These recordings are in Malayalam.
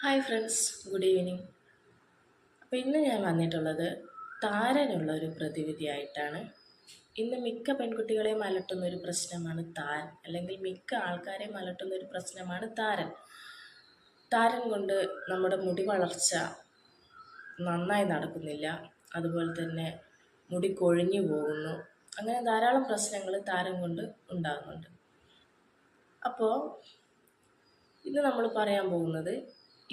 Hi friends good evening. അപ്പോൾ ഇന്ന് ഞാൻ വന്നിട്ടുള്ളത് താരനുള്ള ഒരു പ്രതിവിധിയായിട്ടാണ്. ഇന്ന് മിക്ക പെൺകുട്ടികളെയും അലട്ടുന്ന ഒരു പ്രശ്നമാണ് താരൻ അല്ലെങ്കിൽ മിക്ക ആൾക്കാരെയും അലട്ടുന്ന ഒരു പ്രശ്നമാണ് താരൻ. താരൻ കൊണ്ട് നമ്മുടെ മുടി വളർച്ച നന്നായി നടക്കുന്നില്ല. അതുപോലെ തന്നെ മുടി കൊഴിഞ്ഞു പോകുന്നു. അങ്ങനെ ധാരാളം പ്രശ്നങ്ങൾ താരം കൊണ്ട് ഉണ്ടാകുന്നുണ്ട്. അപ്പോൾ ഇന്ന് നമ്മൾ പറയാൻ പോകുന്നത്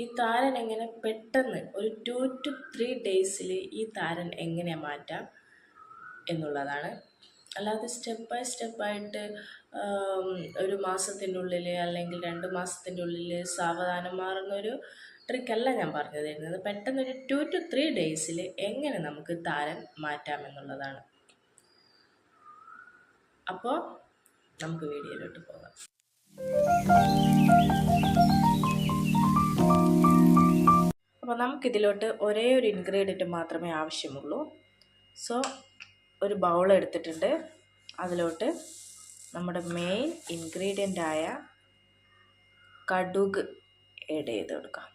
ഈ താരൻ എങ്ങനെ പെട്ടെന്ന് ഒരു ടു ടു ത്രീ ഡേയ്സിൽ ഈ താരൻ എങ്ങനെ മാറ്റാം എന്നുള്ളതാണ്. അല്ലാതെ സ്റ്റെപ്പ് ബൈ സ്റ്റെപ്പായിട്ട് ഒരു മാസത്തിന്റെ ഉള്ളിൽ അല്ലെങ്കിൽ രണ്ട് മാസത്തിന്റെ ഉള്ളിൽ സാവധാനം മാറുന്ന ഒരു ട്രിക്കല്ല ഞാൻ പറഞ്ഞു തരുന്നത് പെട്ടെന്ന് ഒരു ടു ടു ത്രീ ഡേയ്സിൽ എങ്ങനെ നമുക്ക് താരൻ മാറ്റാം എന്നുള്ളതാണ്. അപ്പോൾ നമുക്ക് വീഡിയോയിലോട്ട് പോകാം. അപ്പോൾ നമുക്കിതിലോട്ട് ഒരേ ഒരു ഇൻഗ്രീഡിയന്റ് മാത്രമേ ആവശ്യമുള്ളൂ. സോ ഒരു ബൗൾ എടുത്തിട്ടുണ്ട്. അതിലോട്ട് നമ്മുടെ മെയിൻ ഇൻഗ്രീഡിയന്റായ കടുക് ആഡ് ചെയ്ത് കൊടുക്കാം.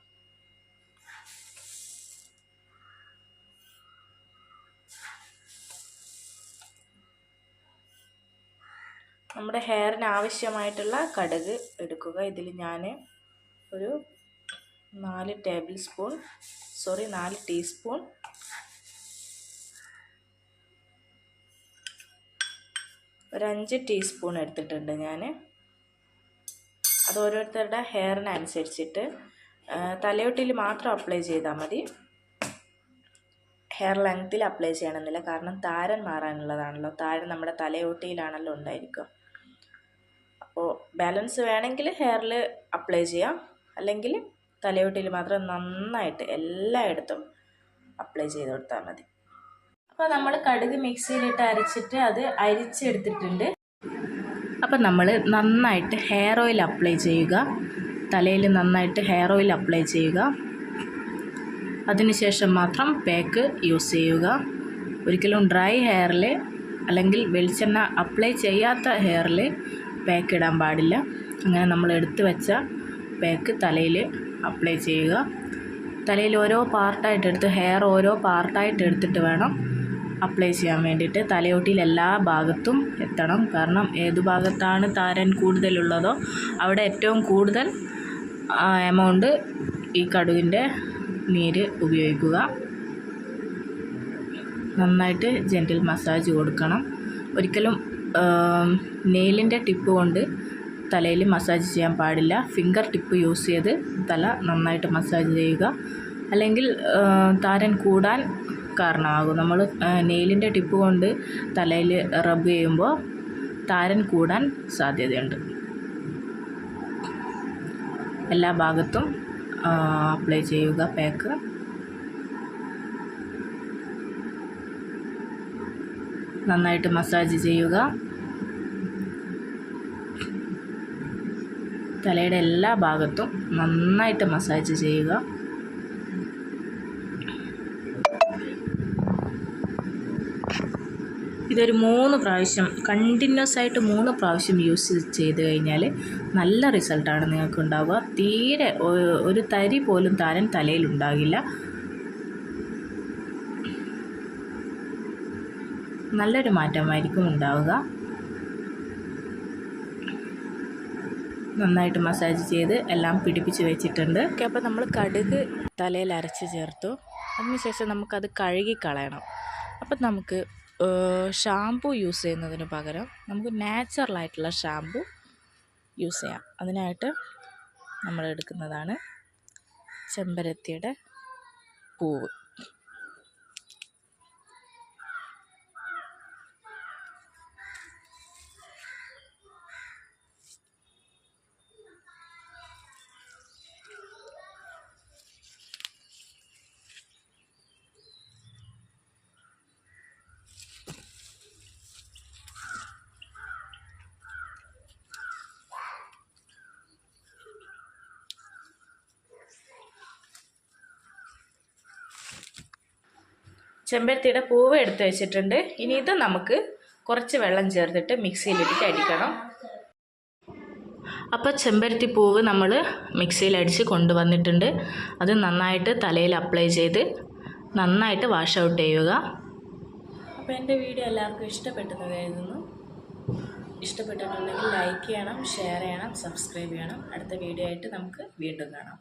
നമ്മുടെ ഹെയറിന് ആവശ്യമായിട്ടുള്ള കടുക് എടുക്കുക. ഇതിൽ ഞാൻ ഒരു നാല് ടേബിൾ സ്പൂൺ സോറി നാല് ടീസ്പൂൺ ഒരഞ്ച് ടീസ്പൂൺ എടുത്തിട്ടുണ്ട് ഞാൻ അത് ഓരോരുത്തരുടെ ഹെയറിനനുസരിച്ചിട്ട് തലയൊട്ടിയിൽ മാത്രം അപ്ലൈ ചെയ്താൽ മതി. ഹെയർ ലെങ്ത്തിൽ അപ്ലൈ ചെയ്യണമെന്നില്ല കാരണം താരൻ മാറാനുള്ളതാണല്ലോ. താരൻ നമ്മുടെ തലയോട്ടിയിലാണല്ലോ ഉണ്ടായിരിക്കുക. അപ്പോൾ ബാലൻസ് വേണമെങ്കിൽ ഹെയറിൽ അപ്ലൈ ചെയ്യാം. അല്ലെങ്കിൽ തലയോട്ടിയിൽ മാത്രം നന്നായിട്ട് എല്ലായിടത്തും അപ്ലൈ ചെയ്ത് കൊടുത്താൽ മതി. അപ്പോൾ നമ്മൾ കടുക് മിക്സിയിലിട്ട് അരച്ചിട്ട് അത് അരിച്ചെടുത്തിട്ടുണ്ട്. അപ്പം നമ്മൾ നന്നായിട്ട് ഹെയർ ഓയിൽ അപ്ലൈ ചെയ്യുക. തലയിൽ നന്നായിട്ട് ഹെയർ ഓയിൽ അപ്ലൈ ചെയ്യുക. അതിനുശേഷം മാത്രം പാക്ക് യൂസ് ചെയ്യുക. ഒരിക്കലും ഡ്രൈ ഹെയറിൽ അല്ലെങ്കിൽ വെളിച്ചെണ്ണ അപ്ലൈ ചെയ്യാത്ത ഹെയറിൽ പാക്ക് ഇടാൻ പാടില്ല. അങ്ങനെ നമ്മൾ എടുത്തു വെച്ച പാക്ക് തലയിൽ അപ്ലൈ ചെയ്യുക. തലയിൽ ഓരോ പാർട്ടായിട്ട് എടുത്ത് ഹെയർ ഓരോ പാർട്ടായിട്ട് എടുത്തിട്ട് വേണം അപ്ലൈ ചെയ്യാൻ വേണ്ടിയിട്ട്. തലയോട്ടിയിൽ എല്ലാ ഭാഗത്തും എത്തണം. കാരണം ഏതു ഭാഗത്താണ് താരൻ കൂടുതലുള്ളതോ അവിടെ ഏറ്റവും കൂടുതൽ എമൗണ്ട് ഈ കടുകിന്റെ നീര് ഉപയോഗിക്കുക. നന്നായിട്ട് ജെന്റിൽ മസാജ് കൊടുക്കണം. ഒരിക്കലും നെയിലിന്റെ ടിപ്പ് കൊണ്ട് തലയിൽ മസാജ് ചെയ്യാൻ പാടില്ല. ഫിംഗർ ടിപ്പ് യൂസ് ചെയ്ത് തല നന്നായിട്ട് മസാജ് ചെയ്യുക. അല്ലെങ്കിൽ താരൻ കൂടാൻ കാരണമാകും. നമ്മൾ നെയിലിന്റെ ടിപ്പ് കൊണ്ട് തലയിൽ റബ്ബ് ചെയ്യുമ്പോൾ താരൻ കൂടാൻ സാധ്യതയുണ്ട്. എല്ലാ ഭാഗത്തും അപ്ലൈ ചെയ്യുക. പാക്ക്. നന്നായിട്ട് മസാജ് ചെയ്യുക. തലയുടെ എല്ലാ ഭാഗത്തും നന്നായിട്ട് മസാജ് ചെയ്യുക. ഇതൊരു മൂന്ന് പ്രാവശ്യം കണ്ടിന്യൂസ് ആയിട്ട് മൂന്ന് പ്രാവശ്യം യൂസ് ചെയ്ത് കഴിഞ്ഞാൽ നല്ല റിസൾട്ടാണ് നിങ്ങൾക്ക് ഉണ്ടാവുക തീരെ ഒരു തരി പോലും താരൻ തലയിൽ ഉണ്ടാകില്ല. നല്ലൊരു മാറ്റമായിരിക്കും ഉണ്ടാവുക. നന്നായിട്ട് മസാജ് ചെയ്ത് എല്ലാം പിടിപ്പിച്ച് വെച്ചിട്ടുണ്ട്. ഓക്കെ അപ്പോൾ നമ്മൾ കടുക് തലയിൽ അരച്ച് ചേർത്തു. അതിനുശേഷം നമുക്കത് കഴുകി കളയണം. അപ്പം നമുക്ക് ഷാംപൂ യൂസ് ചെയ്യുന്നതിന് പകരം നമുക്ക് നാച്ചുറലായിട്ടുള്ള ഷാംപൂ യൂസ് ചെയ്യാം. അതിനായിട്ട് നമ്മൾ എടുക്കുന്നതാണ് ചെമ്പരത്തിയുടെ പൂവ്. ചെമ്പരത്തിയുടെ പൂവ് എടുത്ത് വെച്ചിട്ടുണ്ട്. ഇനി ഇത് നമുക്ക് കുറച്ച് വെള്ളം ചേർത്തിട്ട് മിക്സിയിലിട്ടിട്ട് അടിക്കണം. അപ്പോൾ ചെമ്പരത്തി പൂവ് നമ്മൾ മിക്സിയിൽ അടിച്ച് കൊണ്ടുവന്നിട്ടുണ്ട്. അത് നന്നായിട്ട് തലയിൽ അപ്ലൈ ചെയ്ത് നന്നായിട്ട് വാഷ് ഔട്ട് ചെയ്യുക. അപ്പോൾ എന്റെ വീഡിയോ എല്ലാവർക്കും ഇഷ്ടപ്പെട്ടെന്ന് കരുതുന്നു. ഇഷ്ടപ്പെട്ടിട്ടുണ്ടെങ്കിൽ ലൈക്ക് ചെയ്യണം ഷെയർ ചെയ്യണം സബ്സ്ക്രൈബ് ചെയ്യണം. അടുത്ത വീഡിയോ ആയിട്ട് നമുക്ക് വീണ്ടും കാണാം.